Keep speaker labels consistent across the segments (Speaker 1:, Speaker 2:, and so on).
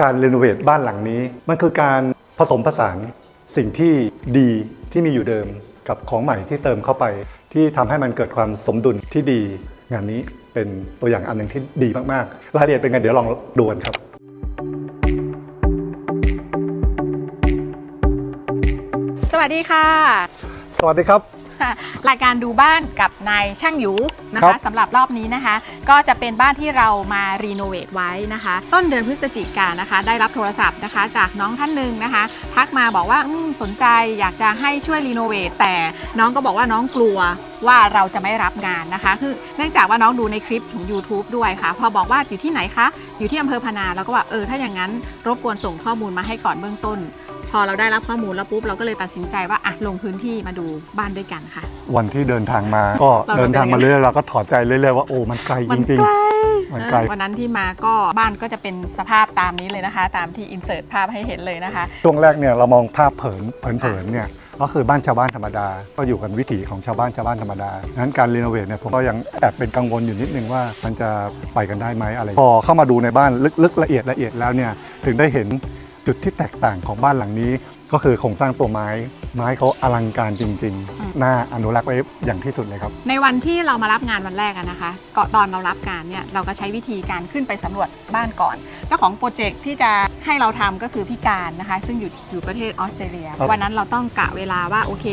Speaker 1: การรีโนเวทบ้านหลังนี้ มันคือการผสมผสานสิ่งที่ดีที่มีอยู่เดิมกับของใหม่ที่เติมเข้าไป ที่ทำให้มันเกิดความสมดุลที่ดี งานนี้เป็นตัวอย่างอันหนึ่งที่ดีมากๆ รายละเอียดเป็นไงเดี๋ยวลองดูกันครับ
Speaker 2: สวัสดีค่ะ
Speaker 1: สวัสดีครับ
Speaker 2: รายการดูบ้านกับนายช่างหยูนะ
Speaker 1: ครั
Speaker 2: คะ
Speaker 1: บ
Speaker 2: สำหรับรอบนี้นะคะ ก็จะเป็นบ้านที่เรามารีโนเวทไว้นะคะ ต้นเดือนพฤศจิกายนนะคะ ได้รับโทรศัพท์นะคะ จากน้องท่านหนึ่งนะคะ ทักมาบอกว่าอมสนใจอยากจะให้ช่วยรีโนเวทแต่น้องก็บอกว่าน้องกลัวว่าเราจะไม่รับงานนะคะคือเนื่องจากว่าน้องดูในคลิปของ YouTube ด้วยค่ะ พอบอกว่าอยู่ที่ไหนคะ อยู่ที่อำเภอพนาเราก็ว่าเออถ้าอย่างนั้นรบกวนส่งข้อมูลมาให้ก่อนเบื้องต้น พอเราได้รับข้อมูลแล้วปุ๊บเราก็เลยตัดสินใจว่าอะลงพื้นที่มาดูบ้านด้วยกันค่ะ
Speaker 1: วันที่เดินทางมาก็
Speaker 2: เรา
Speaker 1: เดินทางมา
Speaker 2: เป็นยังไง
Speaker 1: เรื่อยๆเราก็ถอดใจเรื่อยๆว่าโอ้มันไกลจริงๆมันไกล
Speaker 2: วันนั้นที่มาก็บ้านก็จะเป็นสภาพตามนี้เลยนะคะ ตามที่อินเสิร์ตภาพให้เห็นเลยนะคะ
Speaker 1: ช่วงแรกเนี่ยเรามองภาพเผินเผินๆเนี่ยก็คือบ้านชาวบ้านธรรมดา ก็อยู่กันวิถีของชาวบ้านชาวบ้านธรรมดางั้นการรีโนเวทเนี่ยผมก็ยังแอบเป็นกังวลอยู่นิดนึงว่ามันจะไปกันได้ไหมอะไร พอเข้ามาดูในบ้านลึกๆละเอียดละเอียดแล้วเนี่ยถึงได้เห็น จุดที่แตกต่างของบ้านหลังนี้ ก็คือโครงสร้างตัวไม้ ไม้เขาอลังการจริง ๆ น่าอนุรักษ์ไว้อย่างที่สุดเลยครับ
Speaker 2: ในวันที่เรามารับงานวันแรกอะนะคะก็ตอนเรารับงานเนี่ยเราก็ใช้วิธีการขึ้นไปสำรวจบ้านก่อน เจ้าของโปรเจกต์ที่จะให้เราทำก็คือพี่การนะคะ ซึ่งอยู่อยู่ประเทศออสเตรเลีย
Speaker 1: ครับ
Speaker 2: วันนั้นเราต้องกะเวลาว่าโอเค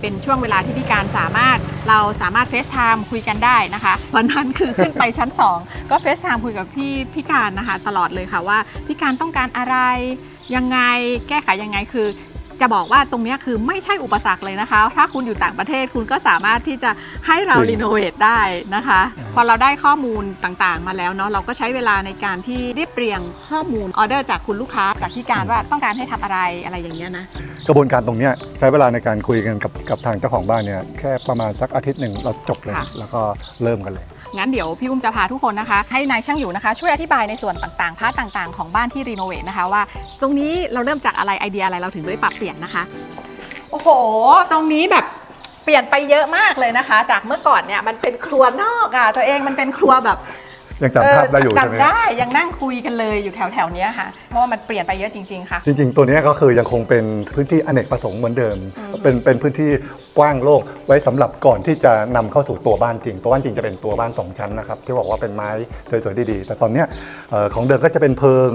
Speaker 2: เป็นช่วงเวลาที่พี่การสามารถเราสามารถเฟซไทม์คุยกันได้นะคะวันนั้นคือขึ้นไปชั้น 2 ก็เฟซไทม์คุยกับพี่พี่การนะคะ ตลอดเลยค่ะว่าพี่การต้องการอะไรยังไงแก้ไขยังไงคือ จะบอกว่าตรงเนี้ยคือไม่ใช่อุปสรรคเลยนะคะ ถ้าคุณอยู่ต่างประเทศคุณก็สามารถที่จะให้เรา
Speaker 1: จริง
Speaker 2: รีโนเวทได้นะคะ พอเราได้ข้อมูลต่างๆ มาแล้วเนาะเราก็ใช้เวลาในการที่เรียบเรียงข้อมูลออเดอร์จากคุณลูกค้า จากที่การว่าต้องการให้ทำอะไรอะไรอย่างเงี้ยนะ
Speaker 1: กระบวนการตรงเนี้ยใช้เวลาในการคุยกันกับกับทางเจ้าของบ้านเนี่ยแค่ประมาณสักอาทิตย์หนึ่งเราจบเลย
Speaker 2: ค่ะ
Speaker 1: แล้วก็เริ่มกันเลย
Speaker 2: งั้นเดี๋ยวพี่อุ้มจะพาทุกคนนะคะ ให้นายช่างอยู่นะคะ ช่วยอธิบายในส่วนต่างๆพาร์ทต่างๆของบ้านที่รีโนเวทนะคะว่า ตรงนี้เราเริ่มจากอะไรไอเดียอะไรเราถึงได้ปรับเปลี่ยนนะคะ โอ้โห ตรงนี้แบบเปลี่ยนไปเยอะมากเลยนะคะ จากเมื่อก่อนเนี่ยมันเป็นครัวนอกอะตัวเองมันเป็นครัวแบบ
Speaker 1: ยังจำภาพได้อยู่
Speaker 2: เใช่
Speaker 1: ไหม
Speaker 2: จำได้ยังนั่งคุยกันเลยอยู่แถวแถวๆเนี้ยค่ะ เพราะว่ามันเปลี่ยนไปเยอะจริงๆค่ะ
Speaker 1: จริง ๆ ตัวเนี้ยก็คือยังคงเป็นพื้นที่อเนกประสงค์เหมือนเดิม
Speaker 2: อืม
Speaker 1: เป็นเป็นพื้นที่กว้างโล่งไว้สำหรับก่อนที่จะนำเข้าสู่ตัวบ้านจริง ตัวบ้านจริงจะเป็นตัวบ้าน 2 ชั้นนะครับที่บอกว่าเป็นไม้สวยๆดีๆ แต่ตอนเนี้ยเอ่อของเดิมก็จะเป็นเพิง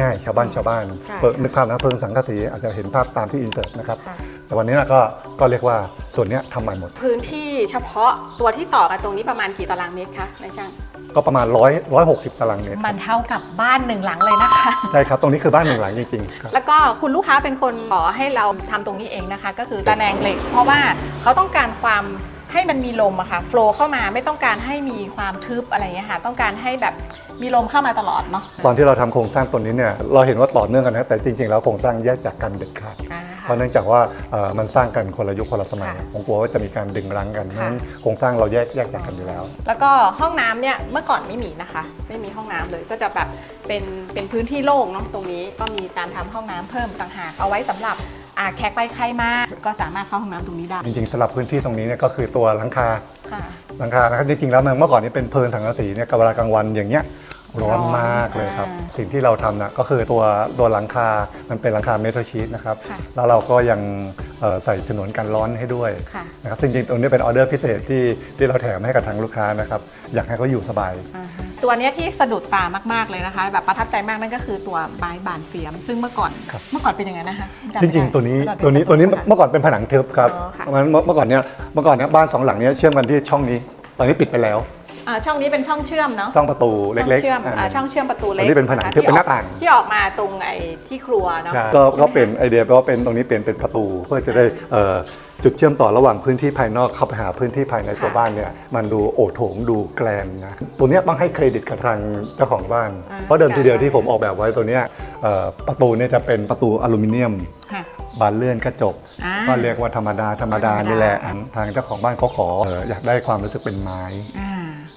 Speaker 1: ง่ายๆ ชาวบ้านชาวบ้าน
Speaker 2: ใช่
Speaker 1: เพิงนึกภาพนะเพิงสังกะสีอาจจะเห็นภาพตามที่อินเสิร์ตนะครับ
Speaker 2: ค่ะ
Speaker 1: แต่วันนี้นะก็ก็เรียกว่าส่วนเนี้ยทำใหม่หมด
Speaker 2: พื้นที่เฉพาะตัวที่ต่อกันตรงนี้ประมาณกี่ตารางเมตรคะนายช่าง
Speaker 1: ก็ประมาณร้อยร้อยหกสิบตารางเมตร
Speaker 2: มันเท่ากับบ้านหนึ่งหลังเลยนะคะ
Speaker 1: ใช่ครับ ตรงนี้คือบ้านหนึ่งหลังจริงๆครับ
Speaker 2: แล้วก็คุณลูกค้าเป็นคนขอให้เราทำตรงนี้เองนะคะ ก็คือตะแนงเหล็ก เพราะว่าเขาต้องการความให้มันมีลมอะค่ะโฟล์เข้ามาไม่ต้องการให้มีความทึบอะไรเงี้ยค่ะ ต้องการให้แบบมีลมเข้ามาตลอดเนาะ
Speaker 1: ตอนที่เราทำโครงสร้างตัวนี้เนี่ยเราเห็นว่าต่อเนื่องกันนะแต่จริงๆแล้วโครงสร้างแยกจากกันเด็ดขาด
Speaker 2: อ่า
Speaker 1: เพ ราะเนื่องจากว่าเอ่อมันสร้างกันคนละยุคคนละสมัย
Speaker 2: ค่ะ
Speaker 1: ผมกลัวว่าจะมีการดึงรั้งกันเพราะ
Speaker 2: ค่ะ
Speaker 1: ฉะนั้นโครงสร้างเราแยกแยกจากกันอยู่แล้ว
Speaker 2: แล้วก็ห้องน้ำเนี่ยเมื่อก่อนไม่มีนะคะ ไม่มีห้องน้ำเลยก็จะแบบเป็นเป็นพื้นที่โล่งเนาะตรงนี้ก็มีการทำห้องน้ำเพิ่มต่างหากเอาไว้สำหรับอ่าแขกไปใครมาก็สามารถเข้าห้องน้ำตรงนี้ได้
Speaker 1: จริงๆสำหรับพื้นที่ตรงนี้เนี่ยก็คือตัวหลังคา
Speaker 2: ค่ะ
Speaker 1: หลังคานะครับจริงๆแล้วมันเมื่อก่อนนี้เป็นเพลิงสังกะสีเนี่ยกับเวลากลางวันอย่างเงี้ย ร้อนมากเลยครับ
Speaker 2: อ่า
Speaker 1: สิ่งที่เราทำนะก็คือตัวตัวหลังคา มันเป็นหลังคาเมทัลชีตนะครับ
Speaker 2: ค่ะ
Speaker 1: แล้วเราก็ยังเอ่อใส่ฉนวนกันร้อนให้ด้วย
Speaker 2: ค่ะ
Speaker 1: นะครับจริงๆตรงนี้เป็นออเดอร์พิเศษที่ที่เราแถมให้กับทางลูกค้านะครับ อยากให้เขาอยู่สบาย
Speaker 2: อ่าฮะตัวเนี้ยที่สะดุดตามากๆเลยนะคะ แบบประทับใจมากนั่นก็คือตัวไม้บานเฟียม ซึ่งเมื่อก่อน
Speaker 1: ครับ
Speaker 2: เมื่อก่อนเป็นยังไงนะคะจำ
Speaker 1: จ
Speaker 2: ไม่ได้
Speaker 1: ริงๆ ตัวนี้
Speaker 2: เมื่อก่
Speaker 1: ตัวนี้
Speaker 2: เป็
Speaker 1: ตัวนี้
Speaker 2: ผนัง
Speaker 1: เมื่อก่อนเป็นผนังทึบครับ
Speaker 2: อ๋อค่ะ
Speaker 1: เมื่อเมื่อก่อนเนี้ยเมื่อก่อนเนี้ยบ้านสองหลังเนี้ยเชื่อมกันที่ช่องนี้ ตอนนี้ปิดไปแล้ว
Speaker 2: อ่าช่องนี้เป็นช่องเชื่อมเนาะ
Speaker 1: ช่องประตูเล็ก
Speaker 2: ช่องเชื่อม
Speaker 1: ๆ
Speaker 2: อ่าช่องเชื่อมประตูเล็ก
Speaker 1: อันนี้เป็นผนังะ
Speaker 2: คะ
Speaker 1: ที่เป็นหน้า
Speaker 2: ออก
Speaker 1: ต่าง
Speaker 2: ที่ออกมาตรงไอ้ที่ครัวเนาะ
Speaker 1: ใช่ก็ก็เป็นไอเดียก็เป็นตรงนี้เปลี่ยนเป็นประตูเพื่อจะได้เอ่อจุดเชื่อมต่อระหว่างพื้นที่ภายนอกเข้าไปหาพื้นที่ภายในตัวบ้านเนี่ยมันดูโอโถงดูแกลนนะตัวเนี้ยต้องให้เครดิตกับทางเจ้าของบ้าน
Speaker 2: อ่า
Speaker 1: เพราะเดิมทีเดียวที่ผมออกแบบไว้ตัวเนี้ยเอ่อประตูเนี่ยจะเป็นประตูอลูมิเนียม
Speaker 2: ค่ะ
Speaker 1: บานเลื่อนกระจก
Speaker 2: อ่า
Speaker 1: ก็เรียกว่าธรรมดาธรรมดา
Speaker 2: ธรรมดา
Speaker 1: นี่แหละทางเจ้าของบ้านเขาขอเอ่ออยากได้ความรู้สึกเป็นไม้
Speaker 2: อ่า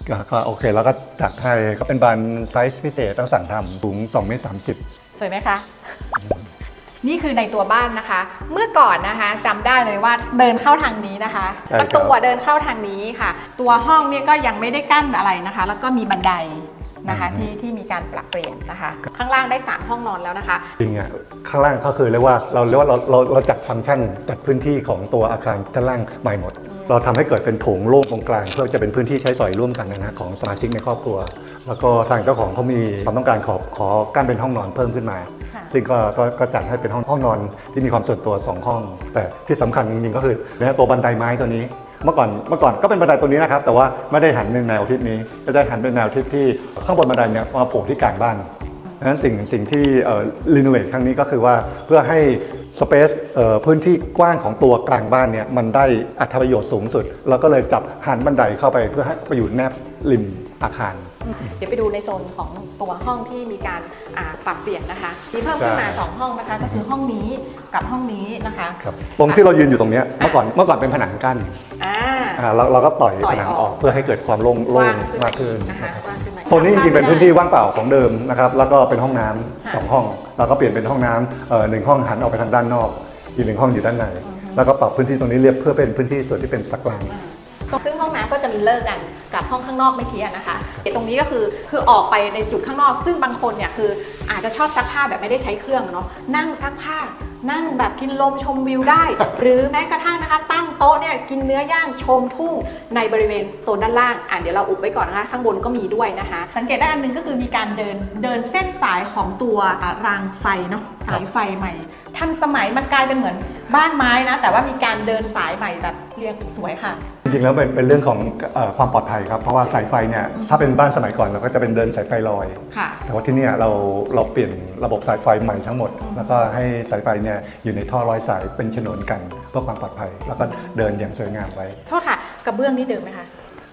Speaker 1: ก็ก็โอเคแล้วก็จัดให้ก็เป็นบานไซส์พิเศษต้องสั่งทำสูง2เมตร30
Speaker 2: สวยไหมคะ นี่คือในตัวบ้านนะคะ เมื่อก่อนนะคะจำได้เลยว่าเดินเข้าทางนี้นะคะ
Speaker 1: ใช่
Speaker 2: ป
Speaker 1: ครับ
Speaker 2: ระตูอะเดินเข้าทางนี้ค่ะ ตัวห้องเนี่ยก็ยังไม่ได้กั้นอะไรนะคะ แล้วก็มีบันไดนะคะ
Speaker 1: อืม
Speaker 2: ที่ที่มีการปรับเปลี่ยนนะคะ ข้างล่างได้3ห้องนอนแล้วนะคะ
Speaker 1: จริงอะข้างล่างก็คือเรียกว่าเราเรียกว่าเราเราเราจัดฟังก์ชันจัดพื้นที่ของตัวอาคารด้านล่างใหม่หมด เราทำให้เกิดเป็นโถงโล่งตรงกลางเพื่อจะเป็นพื้นที่ใช้สอยร่วมกันนะฮะของสมาชิกในครอบครัว แล้วก็ทางเจ้าของเขามีความต้องการขอขอกั้นเป็นห้องนอนเพิ่มขึ้นมา
Speaker 2: ค่ะ
Speaker 1: ซึ่งก็ก็ก็จัดให้เป็นห้องห้องนอนที่มีความส่วนตัว 2 ห้อง แต่ที่สำคัญจริงๆก็คือเนี่ยตัวบันไดไม้ตัวนี้เมื่อก่อนเมื่อก่อนก็เป็นบันไดตัวนี้นะครับ แต่ว่าไม่ได้หันเป็นแนวทิศนี้จะได้หันเป็นแนวทิศที่ข้างบนบันไดเนี่ยมาโผล่ที่กลางบ้านดังนั้นสิ่งสิ่งที่รีโนเวทครั้งนี้ก็คือว่าเพื่อให้ สเปซพื้นที่กว้างของตัวกลางบ้านเนี่ยมันได้อัตประโยชน์สูงสุด เราก็เลยจับหันบันไดเข้าไปเพื่อให้ไปอยู่แนบริมอาคาร
Speaker 2: เดี๋ยวไปดูในโซนของตัวห้องที่มีการอ่าปรับเปลี่ยนนะคะมีเพิ่มขึ้นมา
Speaker 1: ใช่
Speaker 2: สองห้องนะคะก็คือห้องนี้กับห้องนี้นะคะ
Speaker 1: ครับตรงที่เรายืนอยู่ตรงเนี้ยเมื่อก่อนเมื่อก่อนเป็นผนังกั้น
Speaker 2: อ่า
Speaker 1: อ่าเราเราก็ต่อย
Speaker 2: ต่อย
Speaker 1: ผนัง
Speaker 2: อ
Speaker 1: อ
Speaker 2: อ
Speaker 1: อกกเพื่อให้เกิดความโล่ง
Speaker 2: ก
Speaker 1: โล่
Speaker 2: ว้างง
Speaker 1: มากขึ้น
Speaker 2: นะคะ
Speaker 1: นะครับ
Speaker 2: กว้างขึ้นมา
Speaker 1: โซนนี้จริงๆเป็นพื้นที่ว่างเปล่าของเดิมนะครับแล้วก็เป็นห้องน้ำ
Speaker 2: ค่ะ
Speaker 1: สองห้องเราก็เปลี่ยนเป็นห้องน้ำเอ่อหนึ่งห้องหันออกไปทางด้านนอก อีกหนึ่งห้องอยู่ด้านในแล้วก็ปรับพื้นที่ตรงนี้เรียบเพื่อเป็นพื้นที่ส่วนที่เป็นสักกลาง
Speaker 2: ซึ่งห้องน้ำก็จะมีเลิกกันกับห้องข้างนอกเมื่อกี้อะนะคะตรงนี้ก็คือคือออกไปในจุดข้างนอก ซึ่งบางคนเนี่ยคืออาจจะชอบซักผ้าแบบไม่ได้ใช้เครื่องอะเนาะนั่งซักผ้า นั่งแบบกินลมชมวิวได้ หรือแม้กระทั่งนะคะตั้งโต๊ะเนี่ยกินเนื้อย่างชมทุ่งในบริเวณโซนด้านล่างอะเดี๋ยวเราอุบไว้ก่อนนะคะ ข้างบนก็มีด้วยนะคะ สังเกตได้อันหนึงก็คือมีการเดินเดินเส้นสายของตัวรางไฟเนาะสายไฟใหม่ ทันสมัยมันกลายเป็นเหมือนบ้านไม้นะ แต่ว่ามีการเดินสายใหม่แบบเรียงสวยค่ะ
Speaker 1: จริงๆ แล้วเป็นเป็นเรื่องของเอ่อความปลอดภัยครับ เพราะว่าสายไฟเนี่ยถ้าเป็นบ้านสมัยก่อนเราก็จะเป็นเดินสายไฟลอย
Speaker 2: ค่ะ
Speaker 1: แต่ว่าที่เนี่ยเราเราเปลี่ยนระบบสายไฟใหม่ทั้งหมด แล้วก็ให้สายไฟเนี่ยอยู่ในท่อร้อยสายเป็นฉนวนกันเพื่อความปลอดภัย แล้วก็เดินอย่างสวยงามไว้
Speaker 2: โทษค่ะกระเบื้องนี่เดิมไหมคะ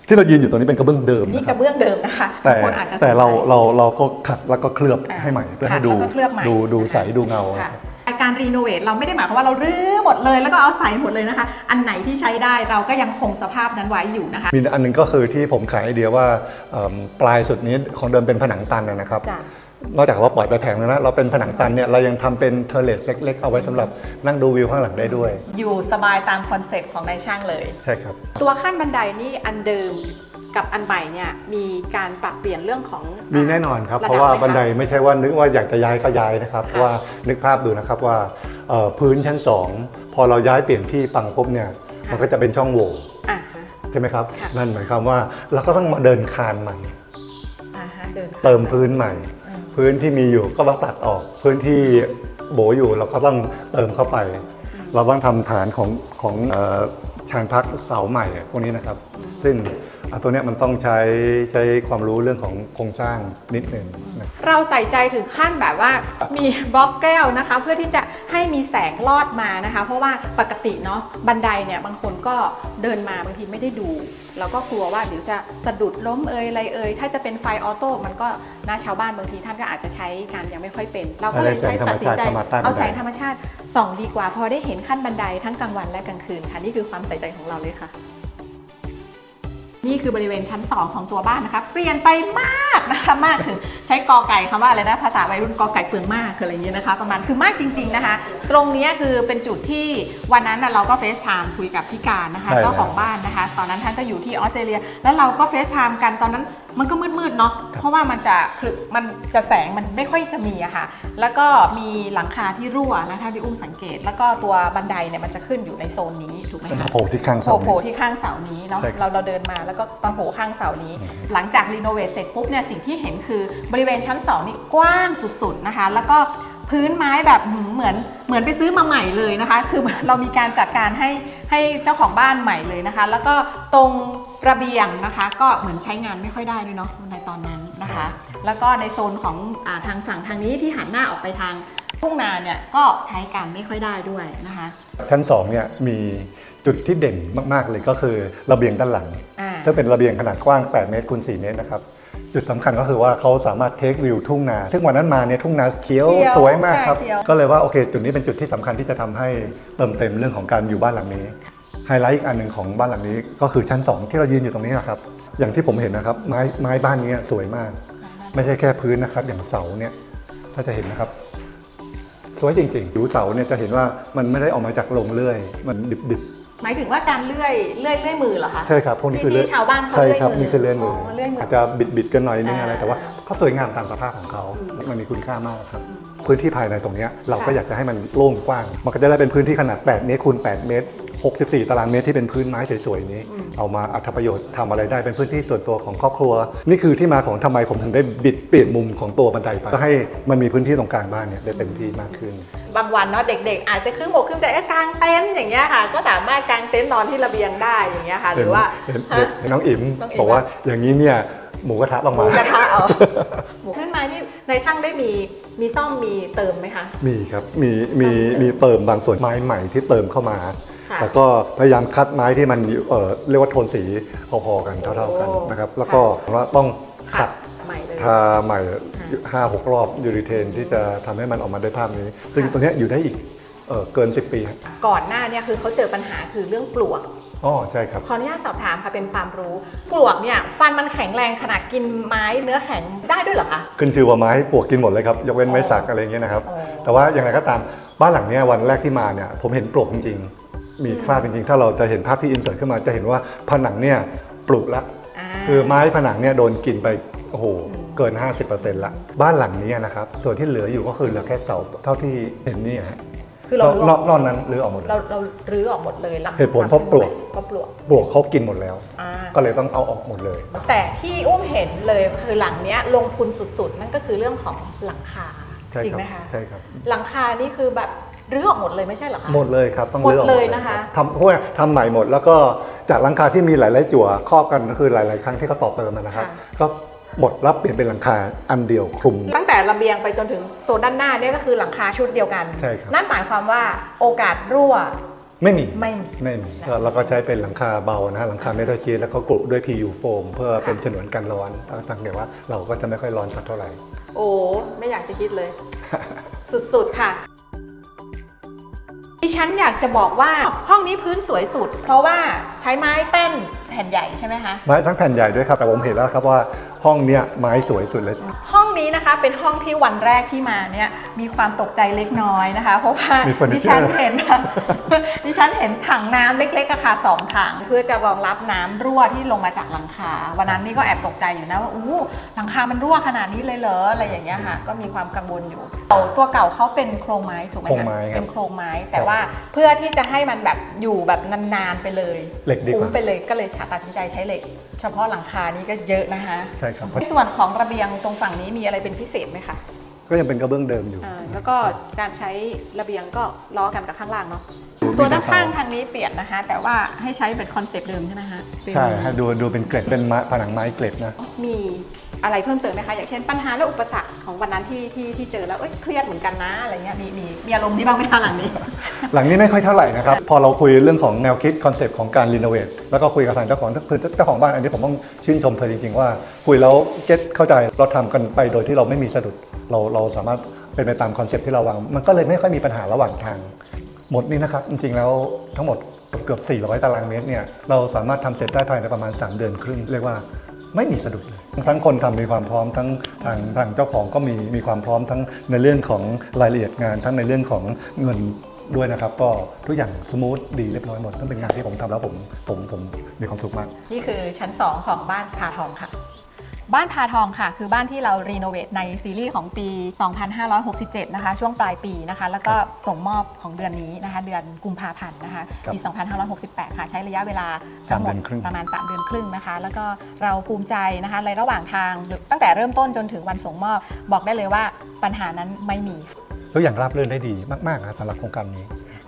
Speaker 1: ที่เรายืนอยู่ตรงนี้เป็นกระเบื้องเดิม
Speaker 2: นี่
Speaker 1: นะค
Speaker 2: ก
Speaker 1: รับ
Speaker 2: ระเบื้องเดิมนะคะ
Speaker 1: แต่
Speaker 2: คนอาจจะสงสัย
Speaker 1: แต่เราเราเราก็ขัดแล้วก็เคลือบ
Speaker 2: อ่า
Speaker 1: ให้ใหม่เพื่อ
Speaker 2: ขั
Speaker 1: ให้
Speaker 2: ด
Speaker 1: ดู
Speaker 2: แล้วก็เคลือบใหม่
Speaker 1: ดูดู
Speaker 2: นะคะ
Speaker 1: ใสดูเงา
Speaker 2: ค่ะ การรีโนเวทเราไม่ได้หมายความว่าเรารื้อหมดเลย แล้วก็เอาใส่หมดเลยนะคะ อันไหนที่ใช้ได้เราก็ยังคงสภาพนั้นไว้อยู่นะคะ
Speaker 1: มีอันหนึงก็คือที่ผมขายไอเดียว่าเอิ่มปลายสุดนี้ของเดิมเป็นผนังตันนะนะครับ
Speaker 2: จ้ะ
Speaker 1: นอกจากเราปล่อยไปแผงแล้วนะ เราเป็นผนังตันเนี่ยเรายังทำเป็นเทอร์เลสเล็กๆ เอาไว้สำหรับนั่งดูวิวข้างหลังได้ด้วย
Speaker 2: อยู่สบายตามคอนเซ็ปต์ของนายช่างเลย
Speaker 1: ใช่ครับ
Speaker 2: ตัวขั้นบันไดนี่อันเดิม กับอันใหม่เนี่ยมีการปรับเปลี่ยนเรื่องของ
Speaker 1: มีแน่นอนครับ
Speaker 2: ระดับ
Speaker 1: เพราะว่า
Speaker 2: ไหมคะ
Speaker 1: บันไดไม่ใช่ว่านึกว่าอยากจะย้ายก็ย้ายนะครับ
Speaker 2: ค่ะ
Speaker 1: เพราะว่านึกภาพดูนะครับว่าเอ่อพื้นชั้น 2 พอเราย้ายเปลี่ยนที่ปังปุ๊บเนี่ยมันก็จะเป็นช่องโหว่
Speaker 2: อ่าฮะ
Speaker 1: ใช่ไหมครับ
Speaker 2: ค่ะ
Speaker 1: นั่นหมายความว่าเราก็ต้องมาเดินคานใหม่
Speaker 2: อ่าฮะเดิน
Speaker 1: เติมพื้นใหม่
Speaker 2: อืม
Speaker 1: พื้นที่มีอยู่ก็ต้องตัดออก พื้นที่โบอยู่เราก็ต้องเติมเข้าไป เราต้องทำฐานของของเอ่อชานพักเสาใหม่พวกนี้นะครับ ซึ่ง อะตัวเนี้ยมันต้องใช้ใช้ความรู้เรื่องของโครงสร้างนิดหนึ่งนะ
Speaker 2: เราใส่ใจถึงขั้นแบบว่ามีบล็อกแก้วนะคะ เพื่อที่จะให้มีแสงลอดมานะคะ เพราะว่าปกติเนาะบันไดเนี่ยบางคนก็เดินมาบางทีไม่ได้ดู เราก็กลัวว่าเดี๋ยวจะสะดุดล้มเอยอะไรเอยถ้าจะเป็นไฟออโต้มันก็น่าชาวบ้านบางทีท่านก็อาจจะใช้การยังไม่ค่อยเป็น เราก็เลยใช้ตัดสินใจ
Speaker 1: เอาแสงธรรมชาติเข้ามาใต้บันได
Speaker 2: เอาแสงธรรมชาติส่องดีกว่าพอได้เห็นขั้นบันไดทั้งกลางวันและกลางคืนค่ะนี่คือความใส่ใจของเราเลยค่ะ นี่คือบริเวณชั้น 2 ของตัวบ้านนะคะ เปลี่ยนไปมากนะคะมากถึงใช้กอไก่คำว่าอะไรนะภาษาวัยรุ่นกอไก่เปลืองมากคืออะไรเงี้ยนะคะ ประมาณคือมากจริง ๆนะคะ ตรงเนี้ยคือเป็นจุดที่วันนั้นน่ะเราก็เฟซไทม์คุยกับพี่การนะคะ
Speaker 1: ใช่แล้ว
Speaker 2: เจ้าของบ้านนะคะ ตอนนั้นท่านก็อยู่ที่ออสเตรเลีย แล้วเราก็เฟซไทม์กันตอนนั้นมันก็มืดๆเนาะเพราะว่ามันจะคลึกมันจะแสงมันไม่ค่อยจะมีอะค่ะ แล้วก็มีหลังคาที่รั่วนะคะที่อุ้มสังเกต แล้วก็ตัวบันไดเนี่ยมันจะขึ้นอยู่ในโซนนี้ถูกไหม
Speaker 1: มัน
Speaker 2: คะ
Speaker 1: โผล่ที่ข้าง
Speaker 2: โผ
Speaker 1: เสา
Speaker 2: ล่โผล่
Speaker 1: เนี่ย
Speaker 2: ที่ข้างเสานี้เนาะ
Speaker 1: ใช่ครับ
Speaker 2: เราเราเดินมาแล้วก็มาโผล่ข้างเสานี้ หลังจากรีโนเวทเสร็จปุ๊บเนี่ยสิ่งที่เห็นคือบริเวณชั้น 2 นี่กว้างสุดๆนะคะ แล้วก็ พื้นไม้แบบหืมเหมือนเหมือนไปซื้อมาใหม่เลยนะคะ คือเรามีการจัดการให้ให้เจ้าของบ้านใหม่เลยนะคะ แล้วก็ตรงระเบียงนะคะ ก็เหมือนใช้งานไม่ค่อยได้ด้วยเนาะในตอนนั้นนะคะ แล้วก็ในโซนของอาทางฝั่งทางนี้ที่หันหน้าออกไปทางทุ่งนาเนี่ยก็ใช้การไม่ค่อยได้ด้วยนะคะ
Speaker 1: ชั้น2เนี่ยมีจุดที่เด่นมาก ๆ เลยก็คือระเบียงด้านหลัง
Speaker 2: อ่า
Speaker 1: ซึ่งเป็นระเบียงขนาดกว้าง 8 เมตรคูณ4เมตรนะครับ จุดสำคัญก็คือว่าเขาสามารถเทควิวทุ่งนา ซึ่งวันนั้นมาเนี่ยทุ่งนาเขียว
Speaker 2: เขียว
Speaker 1: สวยมากครับ
Speaker 2: เขียว
Speaker 1: ก็เลยว่าโอเค จุดนี้เป็นจุดที่สำคัญที่จะทำให้เติมเต็มเรื่องของการอยู่บ้านหลังนี้ ไฮไลท์อีกอันหนึ่งของบ้านหลังนี้ ก็คือชั้น 2 ที่เรายืนอยู่ตรงนี้นะครับ อย่างที่ผมเห็นนะครับ ไม้ไม้บ้านนี้สวยมาก ไม่ใช่แค่พื้นนะครับ อย่างเสาเนี่ยถ้าจะเห็นนะครับ สวยจริงๆดูเสาเนี่ยจะเห็นว่ามันไม่ได้ออกมาจากโรงเลื่อย มันดิบๆ
Speaker 2: หมายถึงว่าการเลื่อยเลื่อยเลื่อยมือเหรอคะ
Speaker 1: ใช่ครับพวกนี้คือ
Speaker 2: ที่ที่ชาวบ้านเขา
Speaker 1: ใช่
Speaker 2: เลื่อย
Speaker 1: ครับ
Speaker 2: มือ
Speaker 1: นี่คือเลื่อยมือ
Speaker 2: เลื่อยมือ
Speaker 1: อาจจะบิดบิดๆกันหน่อยนึง
Speaker 2: อ่า
Speaker 1: อะไรแต่ว่าเขาสวยงามตามสภาพของเขามันมีคุณค่ามากครับพื้นที่ภายในตรงเนี้ยเราก็
Speaker 2: ค่ะ
Speaker 1: อยากจะให้มันโล่งกว้าง มันก็จะได้เป็นพื้นที่ขนาด 8 เมตรคูณ 8 เมตร 64 ตารางเมตรที่เป็นพื้นไม้สวยๆนี้ เอามาอัตประโยชน์ทำอะไรได้เป็นพื้นที่ส่วนตัวของครอบครัว นี่คือที่มาของทำไมผมถึงได้บิดเปลี่ยนมุมของตัวบันไดไปก็ให้มันมีพื้นที่ตรงกลางบ้านเนี่ยได้เต็มที่มากขึ้น
Speaker 2: บางวันเนาะเด็กๆ อาจจะครึ่งอกครึ่งใจก็กางเต็นท์อย่างเงี้ยค่ะ ก็สามารถกางเต็นท์นอนที่ระเบียงได้อย่างเงี้ยค่ะหรือว่า
Speaker 1: เห็น
Speaker 2: ฮะ
Speaker 1: เห็นเห็นน้องอิ๋ม
Speaker 2: น้องอิ๋ม
Speaker 1: บอกว่าอย่างนี้เนี่ยหมูกระทะต้อง
Speaker 2: หมู
Speaker 1: มา
Speaker 2: กระทะเอาหมูขึ้นมานี่ในช่างได้มีมีซ่อมมีเติมไหมคะ
Speaker 1: มีครับ มี มี มีเติมบางส่วนไม้ใหม่ที่เติมเข้ามา
Speaker 2: ค่ะ
Speaker 1: แล้วก็พยายามคัดไม้ที่มันเอ่อเรียกว่าโทนสีพอๆกันเท่าๆกัน
Speaker 2: โอ้
Speaker 1: นะครับ แล้วก็ว่าต้องขัด
Speaker 2: ใหม่เลย
Speaker 1: ทาใหม่ห้าหกรอบยูริเทนที่จะทำให้มันออกมาได้ภาพนี้ ซึ่ง
Speaker 2: ค่ะ
Speaker 1: ตัวเนี้ยอยู่ได้อีกเอ่อเกิน 10 ปีครับ
Speaker 2: ก่อนหน้าเนี่ยคือเขาเจอปัญหาคือเรื่องปลวก
Speaker 1: อ๋อใช่ครับ
Speaker 2: ขออนุญาตสอบถามค่ะเป็นความรู้ ปลวกเนี่ยฟันมันแข็งแรงขนาดกินไม้เนื้อแข็งได้ด้วยเหรอคะ
Speaker 1: ขึ้นชื่อว่าไม้ปลวกกินหมดเลยครับ ยกเว้นไม้สักอะไรอย่างเงี้ยนะครับ
Speaker 2: อ๋อ
Speaker 1: แต่ว่าอย่างไรก็ตามบ้านหลังเนี้ยวันแรกที่มาเนี่ยผมเห็นปลวกจริงๆ มีคราบจริงๆ ถ้าเราจะเห็นภาพที่อินเสิร์ตขึ้นมาจะเห็นว่าผนังเนี่ยปลุกละ
Speaker 2: อ่า
Speaker 1: คือไม้ผนังเนี่ยโดนกลิ่นไปโอ้โหเกิน 50%ละ บ้านหลังนี้นะครับ ส่วนที่เหลืออยู่ก็คือเหลือแค่เสาเท่าที่เห็นนี่ฮะ
Speaker 2: คือเรา
Speaker 1: นอกนอกนั้นรื้อออกหมดเลย
Speaker 2: เราเรารื้อออกหมดเลยหลัง
Speaker 1: เหตุผลเพราะปลวก
Speaker 2: เพราะปลวก
Speaker 1: ปลวกเขากินหมดแล้ว
Speaker 2: อ่า
Speaker 1: ก็เลยต้องเอาออกหมดเลย
Speaker 2: แต่ที่อุ้มเห็นเลยคือหลังเนี้ยลงทุนสุดๆนั่นก็คือเรื่องของหลังคา
Speaker 1: ใช่
Speaker 2: จริง
Speaker 1: ครั
Speaker 2: ไหมคะ
Speaker 1: ใช่ครับ
Speaker 2: หลังคานี่คือแบบ รื้อออกหมดเลยไม่ใช่เหรอคะ
Speaker 1: หมดเลยครับต้อง
Speaker 2: หมด
Speaker 1: รื้อออก
Speaker 2: เลยนะคะ
Speaker 1: ทำเพราะว่าทำใหม่หมด แล้วก็จากหลังคาที่มีหลาย ๆ จั่วครอบกันก็คือหลาย ๆ ครั้งที่เขาต่อเติมอะนะครับ ก็หมดแล้วเปลี่ยนเป็นหลังคาอันเดียวคลุม
Speaker 2: ตั้งแต่ระเบียงไปจนถึงโซนด้านหน้าเนี่ยก็คือหลังคาชุดเดียวกัน
Speaker 1: ใช่ครับ
Speaker 2: นั่นหมายความว่าโอกาสรั่ว
Speaker 1: ไม่มี
Speaker 2: ไม่มี
Speaker 1: ไม่มีก็เราก็ใช้เป็นหลังคาเบานะฮะหลังคาเมทัลชีทแล้วก็กรุด้วย PU โฟมเพื่อเป็นฉนวนกันร้อนตั้งแต่ว่าเราก็จะไม่ค่อยร้อนสักเท่าไหร่
Speaker 2: โอ้ไม่อยากจะคิดเลย สุดๆค่ะ ดิฉันอยากจะบอกว่าห้องนี้พื้นสวยสุด เพราะว่าใช้ไม้แป้นแผ่นใหญ่ใช่ไหมคะ
Speaker 1: ไม้ทั้งแผ่นใหญ่ด้วยครับ แต่ผมเห็นแล้วครับว่าห้องเนี้ยไม้สวยสุดเลย
Speaker 2: ห้อง นี้นะคะเป็นห้องที่วันแรกที่มาเนี่ยมีความตกใจเล็กน้อยนะคะ เพราะว่า
Speaker 1: มีเฟอร์นิ
Speaker 2: ดิ
Speaker 1: เจอร์
Speaker 2: ฉันเห็น ดิฉันเห็นถังน้ำเล็กๆอะค่ะสองถัง เพื่อจะรองรับน้ำรั่วที่ลงมาจากหลังคา วันนั้นนี่ก็แอบตกใจอยู่นะว่าอู้หลังคามันรั่วขนาดนี้เลยเหรออะไรอย่างเงี้ยค่ะก็มีความกังวลอยู่ตัวเก่าเขาเป็นโครงไม้ถูกไหม
Speaker 1: โครง
Speaker 2: คะ
Speaker 1: ไม้ครับ
Speaker 2: เป็นโครงไม้ แต่ว่าเพื่อที่จะให้มันแบบอยู่แบบนานๆไปเลย
Speaker 1: เหล็กดีกว่า
Speaker 2: คุ้มไปเลยก็เลยตัดสินใจใช้เหล็ก เฉพาะหลังคานี่ก็เยอะนะคะ
Speaker 1: ใช่ครับ
Speaker 2: ในส่วนของระเบียงตรงฝั่งนี้มีอะไรเป็นพิเศษไหมคะ
Speaker 1: ก็ยังเป็นกระเบื้องเดิมอยู่
Speaker 2: อ่าแล้วก็การใช้ระเบียงก็ล้อกันกับข้างล่างเนาะ
Speaker 1: ดู
Speaker 2: ตัวด้าน
Speaker 1: มี
Speaker 2: ข้าง
Speaker 1: เสา
Speaker 2: ทางนี้เปลี่ยนนะคะ แต่ว่าให้ใช้เป็นคอนเซปต์เดิมใช่ไหมคะเป็น
Speaker 1: ใช่ให้ดูดูเป็นเกล็ดเป็นไม้ผนังไม้เกล็ดนะ
Speaker 2: มี อะไรเพิ่มเติมไหมคะ อย่างเช่นปัญหาและอุปสรรคของวันนั้นที่ที่ที่เจอแล้วเอ้ยเครียดเหมือนกันนะอะไรเงี้ยมีมีมีอารมณ์นี้บ้างไหมคะหลังนี้
Speaker 1: หลังนี้ไม่ค่อยเท่าไหร่นะครับ พอเราคุยเรื่องของแนวคิดคอนเซปต์ของการรีโนเวทแล้วก็คุยกับทางเจ้าของคือเจ้าของบ้านอันนี้ผมต้องชื่นชมเธอจริงๆว่า คุยแล้วเก็ตเข้าใจเราทำกันไปโดยที่เราไม่มีสะดุดเราเราสามารถเป็นไปตามคอนเซปต์ที่เราวาง มันก็เลยไม่ค่อยมีปัญหาระหว่างทาง หมดนี่นะครับจริงๆแล้วทั้งหมดเกือบ 400 ตารางเมตรเนี่ยเราสามารถทำเสร็จได้ภายในประมาณ 3 เดือนครึ่งเรียกว่า ไม่มีสะดุดเลยทั้งคนทำมีความพร้อมทั้งทางทางเจ้าของก็มีมีความพร้อมทั้งในเรื่องของรายละเอียดงาน ทั้งในเรื่องของเงินด้วยนะครับ ก็ทุกอย่างสมูทดีเรียบร้อยหมดนั่นเป็นงานที่ผมทำแล้วผมผมผมมีความสุขมาก
Speaker 2: นี่คือชั้น 2 ของบ้านพาทองค่ะ บ้านพาทองค่ะ คือบ้านที่เรารีโนเวทในซีรีส์ของปี 2567 นะคะ ช่วงปลายปีนะคะ แล้วก็ส่งมอบของเดือนนี้นะคะ เดือนกุมภาพันธ์นะคะ
Speaker 1: ครับ
Speaker 2: ปี 2568 ค่ะ ใช้ระยะเวลาทั้งหม
Speaker 1: สามเดื
Speaker 2: ด
Speaker 1: อนครึ่ง
Speaker 2: ประมาณ 3 เดือนครึ่งนะคะ แล้วก็เราภูมิใจนะคะในระหว่างทางตั้งแต่เริ่มต้นจนถึงวันส่งมอบ บอกได้เลยว่าปัญหานั้นไม่มี
Speaker 1: ทุกอย่างราบรื่นได้ดีมากๆนะสำหรับโครงการนี้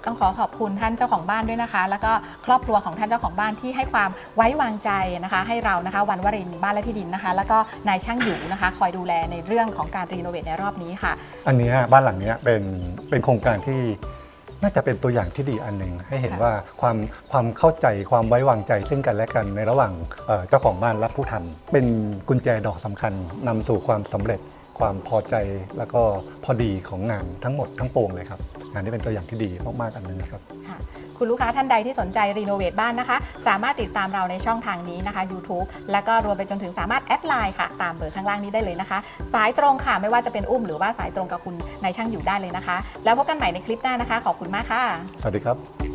Speaker 2: ต้องขอขอบคุณท่านเจ้าของบ้านด้วยนะคะ แล้วก็ครอบครัวของท่านเจ้าของบ้านที่ให้ความไว้วางใจนะคะ ให้เรานะคะวันวรินทร์บ้านและที่ดินนะคะ แล้วก็นายช่างอยู่นะคะ คอยดูแลในเรื่องของการรีโนเวทในรอบนี้ค่ะ
Speaker 1: อันเนี้ยบ้านหลังเนี้ยเป็นเป็นโครงการที่น่าจะเป็นตัวอย่างที่ดีอันหนึ่งให้เห็น
Speaker 2: ค่ะ
Speaker 1: ว่าความความเข้าใจความไว้วางใจซึ่งกันและกันในระหว่างเอ่อเจ้าของบ้านและผู้ทำเป็นกุญแจดอกสำคัญนำสู่ความสำเร็จ ความพอใจแล้วก็พอดีของงานทั้งหมดทั้งปวงเลยครับ งานนี้เป็นตัวอย่างที่ดีมากๆอันหนึงนะครับ
Speaker 2: ค่ะ คุณลูกค้าท่านใดที่สนใจรีโนเวทบ้านนะคะ สามารถติดตามเราในช่องทางนี้นะคะ YouTube แล้วก็รวมไปจนถึงสามารถแอดไลน์ค่ะ ตามเบอร์ข้างล่างนี้ได้เลยนะคะ สายตรงค่ะ ไม่ว่าจะเป็นอุ้มหรือว่าสายตรงกับคุณนายช่างอยู่ได้เลยนะคะ แล้วพบกันใหม่ในคลิปหน้านะคะ ขอบคุณมากค่ะ
Speaker 1: สวัสดีครับ